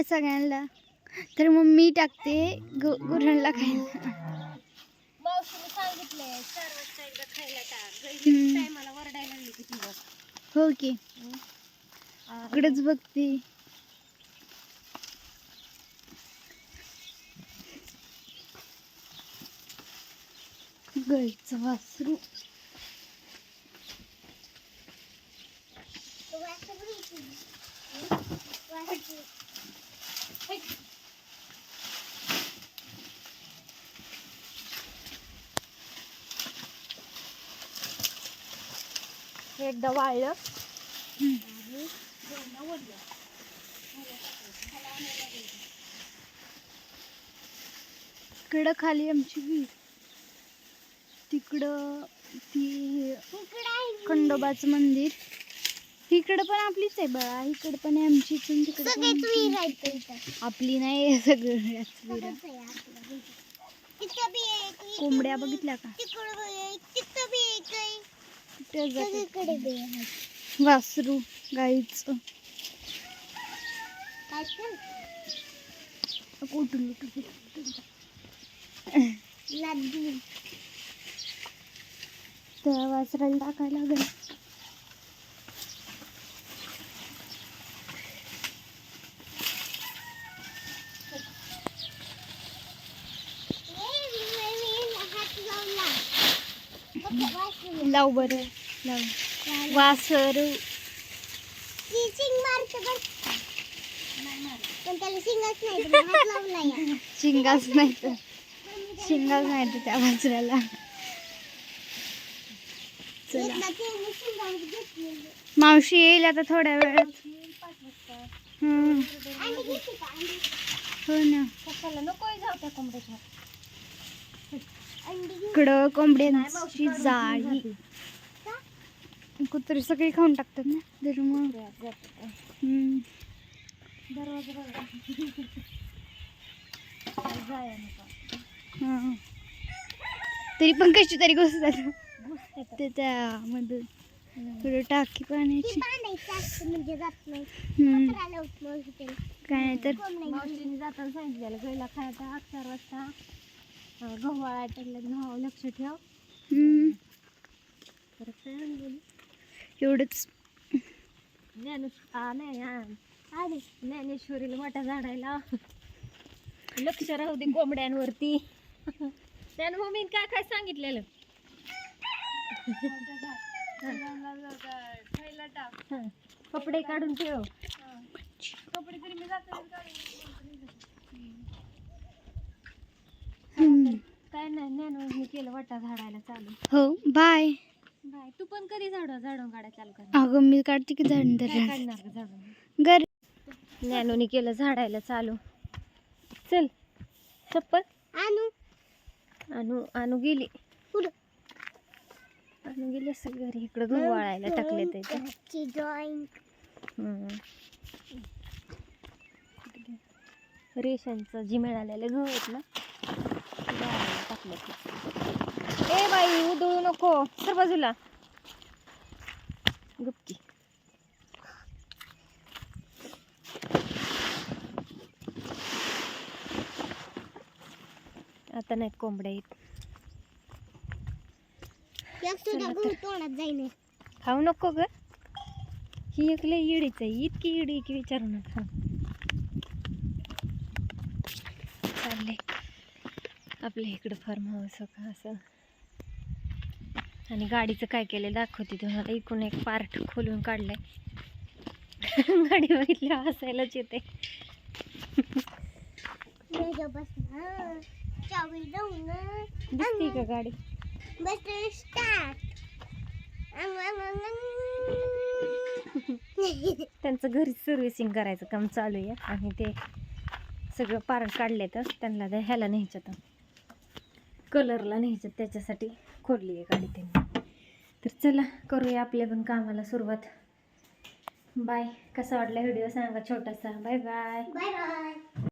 Bye सगळ्यांना. तर मग मी टाकते गुरांना खायला. हो की. इकडेच बघते. गाईचं वासरू. एकदा वाळलं. इकडं खाली आमची विहीर. तिकडं ती खंडोबाचं मंदिर. इकडं पण आपलीच आहे बाळा. इकडं पण आहे आमची पण तिकडं पण आमची. आपली नाही सगळ्याच विहिरा कोंबड्या बघितल्या का? कुठे जातात? वासरू गाईचं. कुठून कुठून त्या वासराला टाकायला लागेल. लाव बरं. लाव. वासरू. शिंगच नाही तर. शिंगाच नाही तर. त्या वासराला. मावशी येईल आता थोड्या वेळात? हो ना. नको जाऊ त्या कोंबड्याच्या. इकडं कोंबड्यांची जाळी. कुत्री सगळी खाऊन टाकतात ना तर मग. तरी पण कशी तरी घुसतात. ते त्यामधून थोडं टाकी पाण्याची. काय नाही तर जाताना सांगितलेलं पहिला खायचा अकरा वाजता गहू वाटायला गहू लक्ष ठेव. परत काय? एवढंच. ज्ञानेश आ, नाही आ, अरे, ज्ञानेश्वरीला मोठ्या झाडायला. लक्ष राहू दे कोंबड्यांवरती. त्यानं मम्मीने काय काय सांगितलेलं? हं. कपडे काढून ठेव हम्म. काय नाही ज्ञानोनी केलं वाटा झाडायला चालू. हो बाय. बाय. तू पण कधी झाड झाडून काढायला चालू कर अगं मी काढते की झाड काय तर काढणार ग झाडून घर. केलं झाडायला चालू. चल चप्पल. आणू. आणू आणू गेली. आणू गेली असं घरी. इकडं गहू वाळायला टाकले ते ड्रॉइंग रेशनचं जी मिळालेले गहू आहेत ना ते वाळायला टाकले ते बाई उधळू नको. सर बाजूला. गुप्ती आता नाहीत कोंबड्या येत. खाऊ नको ग. ही एक लय इडीच आहे. इतकी इडी की विचारू नका. चालले आपल्या इकडं फार्म हाऊस का असं? आणि गाडीचं काय केलं दाखवते तुम्हाला. इकून एक पार्ट खोलून काढलंय. गाडी बघितल्यावर हसायलाच येते. दिसते का गाडी? त्यांचं घरी सर्व्हिसिंग करायचं काम चालू आहे. आणि ते सगळं पार्ट काढले तर त्यांना ह्याला न्यायच्यात कलरला न्यायच्यात त्याच्यासाठी खोलली आहे गाडी त्यांनी. तर चला करूया आपल्या पण कामाला सुरुवात. बाय कसा वाटला व्हिडिओ सांगा छोटासा. Bye bye bye bye